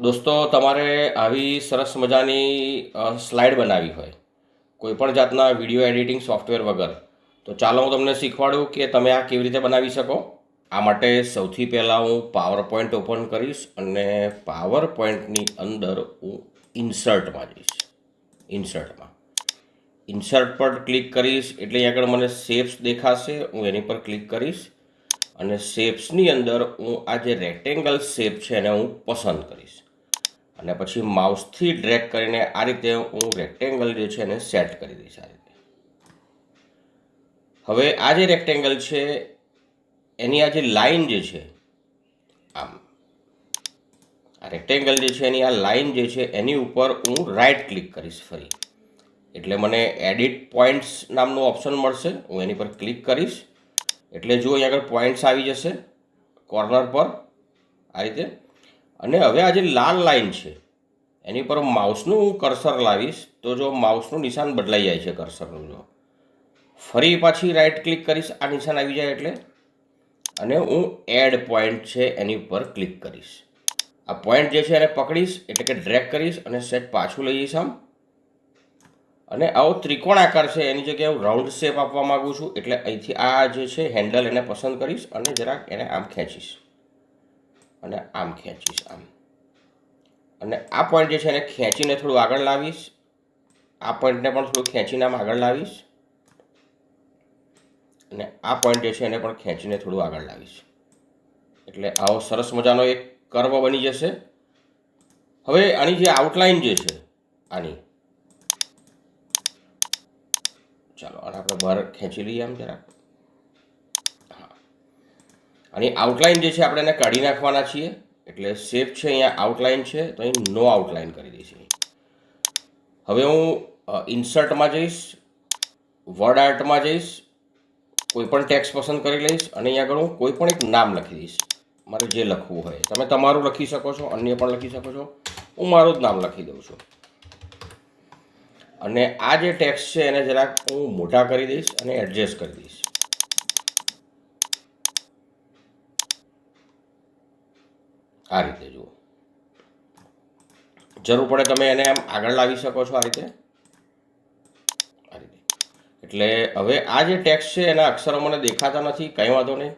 દોસ્તો, તમારે આવી સરસ મજાની સ્લાઇડ બનાવી હોય કોઈપણ જાતના વીડિયો એડિટિંગ સોફ્ટવેર વગર, તો ચાલો હું તમને શીખવાડું કે તમે આ કેવી રીતે બનાવી શકો. આ માટે સૌથી પહેલાં હું પાવર પોઈન્ટ ઓપન કરીશ અને પાવર પોઈન્ટની અંદર હું ઇન્સર્ટમાં જઈશ. ઇન્સર્ટમાં. ઇન્સર્ટ પર ક્લિક કરીશ એટલે આગળ મને શેપ્સ દેખાશે. હું એની પર ક્લિક કરીશ અને શેપ્સની અંદર હું આ જે રેક્ટેંગલ શેપ છે એને હું પસંદ કરીશ. અને પછી માઉસથી ડ્રેક કરીને આ રીતે હું રેક્ટેંગલ જે છે એને સેટ કરી દઈશ આ રીતે. હવે આ જે રેક્ટેંગલ છે, એની આ જે લાઈન જે છે, આમ, આ રેક્ટેંગલ જે છે એની આ લાઈન જે છે, એની ઉપર હું રાઇટ ક્લિક કરીશ ફરી. એટલે મને એડિટ પોઈન્ટ્સ નામનું ઓપ્શન મળશે, હું એની પર ક્લિક કરીશ. એટલે જો અહીંયા આગળ પોઈન્ટ્સ આવી જશે કોર્નર પર, આ રીતે. અને હવે આ જે લાલ લાઈન છે, એની પર માઉસનું હું કર્સર લાવીશ, તો જો માઉસનું નિશાન બદલાઈ જાય છે કર્સરનું, જો. ફરી પાછી રાઈટ ક્લિક કરીશ, આ નિશાન આવી જાય એટલે. અને હું એડ પોઈન્ટ છે એની પર ક્લિક કરીશ. આ પોઈન્ટ જે છે એને પકડીશ, એટલે કે ડ્રેક કરીશ અને સેટ પાછું લઈ જઈશ આમ. અને આવો ત્રિકોણ આકાર છે, એની જગ્યાએ હું રાઉન્ડ શેપ આપવા માગું છું, એટલે અહીંથી આ જે છે હેન્ડલ એને પસંદ કરીશ અને જરાક એને આમ ખેંચીશ. અને આમ ખેંચીશ આમ. અને આ પોઈન્ટ જે છે એને ખેંચીને થોડું આગળ લાવીશ. આ પોઈન્ટને પણ થોડું ખેંચીને આમ આગળ લાવીશ. અને આ પોઈન્ટ જે છે એને પણ ખેંચીને થોડું આગળ લાવીશ. એટલે આવો સરસ મજાનો એક કર્વ બની જશે. હવે આની જે આઉટલાઇન જે છે, આની. ચાલો, આને આપણે બહાર ખેંચી લઈએ આમ જરાક. આની આઉટલાઇન જે છે આપણે એને કાઢી નાખવાના છીએ. એટલે શેપ છે અહીંયા આઉટલાઇન છે, તો અહીં નો આઉટલાઇન કરી દઈશું હવે હું ઇન્સર્ટમાં જઈશ વર્ડ આર્ટમાં જઈશ, કોઈ પણ ટેક્સ પસંદ કરી લઈશ, અને અહીંયા આગળ હું કોઈ પણ એક નામ લખી દઈશ. મારે જે લખવું હોય. તમે તમારું લખી શકો છો, અન્ય પણ લખી શકો છો. હું મારું જ નામ લખી દઉં છું. અને આ જે ટેક્સ છે એને જરાક હું મોટા કરી દઈશ અને એડજસ્ટ કરી દઈશ. આ રીતે જુઓ. જરૂર પડે તમે એને આમ આગળ લાવી શકો છો આ રીતે. આ રીતે. એટલે હવે આ જે ટેક્સ છે એના અક્ષરો મને દેખાતા નથી, કંઈ વાંધો નહીં.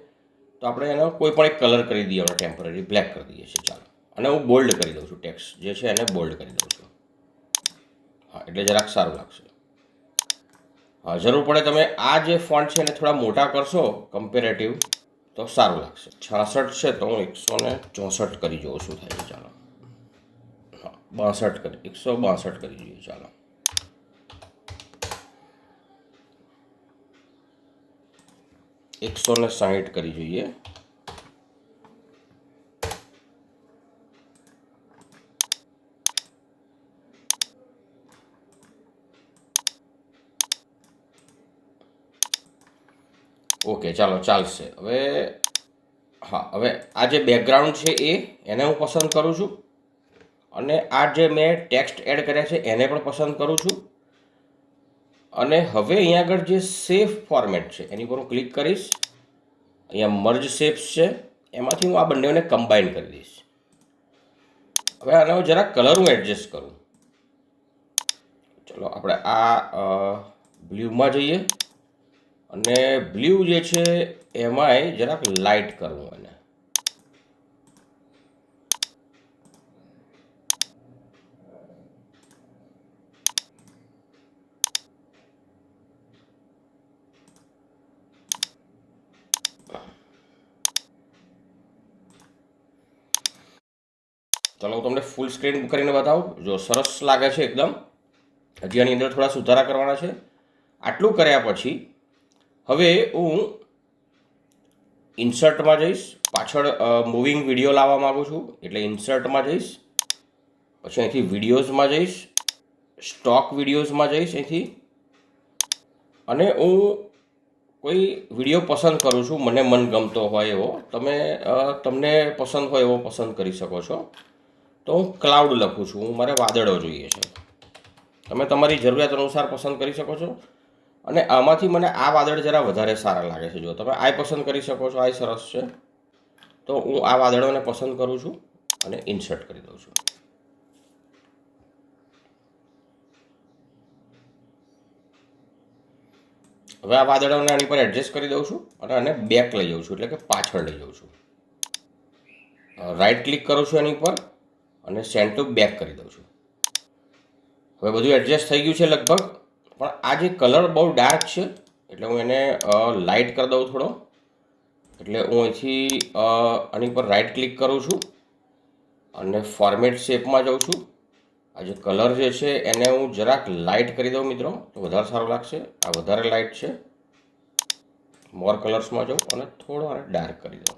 તો આપણે એનો કોઈ પણ એક કલર કરી દઈએ, આપણે ટેમ્પરરી બ્લેક કરી દઈએ છીએ, ચાલો. અને હું બોલ્ડ કરી દઉં છું ટેક્સ જે છે એને બોલ્ડ કરી દઉં છું. હા, એટલે જરાક સારું લાગશે. હા, જરૂર પડે તમે આ જે ફોન્ટ છે એને થોડા મોટા કરશો કમ્પેરેટિવ તો સારું લાગશે. છાસઠ છે તો હું એકસો ને ચોસઠ કરી જોઉં શું થાય છે, ચાલો. હા, બાસઠ કરી, એકસો બાસઠ કરી જોઈએ, ચાલો. એકસો ને સાહીઠ કરી જોઈએ. ઓકે, ચાલો, ચાલશે. હવે, હા, હવે આ જે બેકગ્રાઉન્ડ છે એ, એને હું પસંદ કરું છું. અને આ જે મેં ટેક્સ્ટ એડ કર્યા છે, એને પણ પસંદ કરું છું. અને હવે અહીંયા આગળ જે સેફ ફોર્મેટ છે, એની પર હું ક્લિક કરીશ. અહીંયા મર્જ શેપ્સ છે, એમાંથી હું આ બંનેને કમ્બાઈન કરી દઈશ. હવે આને હું જરા કલર હું એડજસ્ટ કરું. ચલો, આપણે આ બ્લ્યુમાં જઈએ. અને બ્લુ જે છે, એમાંય જરાક લાઇટ કરવું એને ચાલો, હું તમને ફૂલ સ્ક્રીન કરીને બતાવું. જો સરસ લાગે છે એકદમ. હજી આની અંદર થોડા સુધારા કરવાના છે. આટલું કર્યા પછી હવે હું ઇન્સર્ટમાં જઈશ. પાછળ મૂવિંગ વીડિયો લાવવા માગું છું. એટલે ઇન્સર્ટમાં જઈશ. પછી અહીંથી વિડીયોઝમાં જઈશ. સ્ટોક વિડીયોઝમાં જઈશ અહીંથી. અને હું કોઈ વીડિયો પસંદ કરું છું. મને મનગમતો હોય એવો. તમે તમને પસંદ હોય એવો પસંદ કરી શકો છો. તો હું ક્લાઉડ લખું છું. હું મારે વાદળો જોઈએ છે. તમે તમારી જરૂરિયાત અનુસાર પસંદ કરી શકો છો. અને આમાંથી મને આ વાદળ જરા વધારે સારા લાગે છે. જો તમે આ પસંદ કરી શકો છો આ સરસ છે. તો હું આ વાદળોને પસંદ કરું છું અને ઇન્સર્ટ કરી દઉં છું. હવે આ વાદળોને આની પર એડજસ્ટ કરી દઉં છું અને આને બેક લઈ જાઉં છું, એટલે કે પાછળ લઈ જાઉં છું. રાઈટ ક્લિક કરું છું એની પર અને સેન્ડ ટુ બેક કરી દઉં છું. હવે બધું એડજસ્ટ થઈ ગયું છે લગભગ. પણ આ જે કલર બહુ ડાર્ક છે, એટલે હું એને લાઇટ કરી દઉં થોડો. એટલે હું અહીંથી આની પર રાઈટ ક્લિક કરું છું અને ફોર્મેટ શેપમાં જાઉં છું. આ જે કલર જે છે એને હું જરાક લાઇટ કરી દઉં મિત્રો, તો વધારે સારું લાગશે. આ વધારે લાઇટ છે. મોર કલર્સમાં જાઉં અને થોડો આને ડાર્ક કરી દઉં.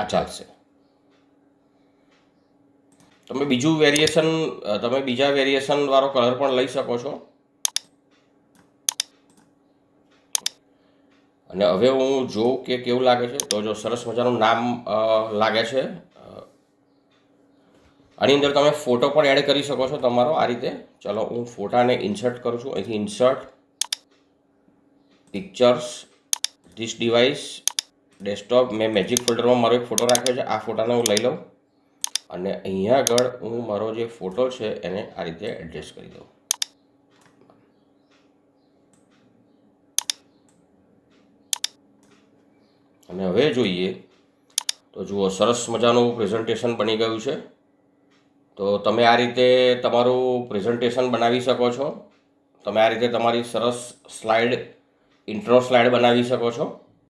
આ ચાલશે. તમે બીજું વેરિએશન તમે બીજા વેરિએશન વાળો કલર પણ લઈ શકો છો. અને હવે હું જોઉં કે કેવું લાગે છે, તો જો સરસ મજાનું નામ લાગે છે. આની અંદર તમે ફોટો પણ એડ કરી શકો છો તમારો આ રીતે. ચલો હું ફોટાને ઇન્સર્ટ કરું છું. અહીંથી insert pictures this device desktop મેં મેજિક ફોલ્ડરમાં મારો એક ફોટો રાખ્યો છે. આ ફોટાને હું લઈ લઉં. અને અહીંયા આગળ હું મારો જે ફોટો છે એને આ રીતે એડજસ્ટ કરી દઉં. અને હવે જોઈએ તો જુઓ, સરસ મજાનું પ્રેઝન્ટેશન બની ગયું છે. તો તમે આ રીતે તમારું પ્રેઝન્ટેશન બનાવી શકો છો. તમે આ રીતે તમારી સરસ સ્લાઇડ ઇન્ટ્રો સ્લાઇડ બનાવી શકો છો.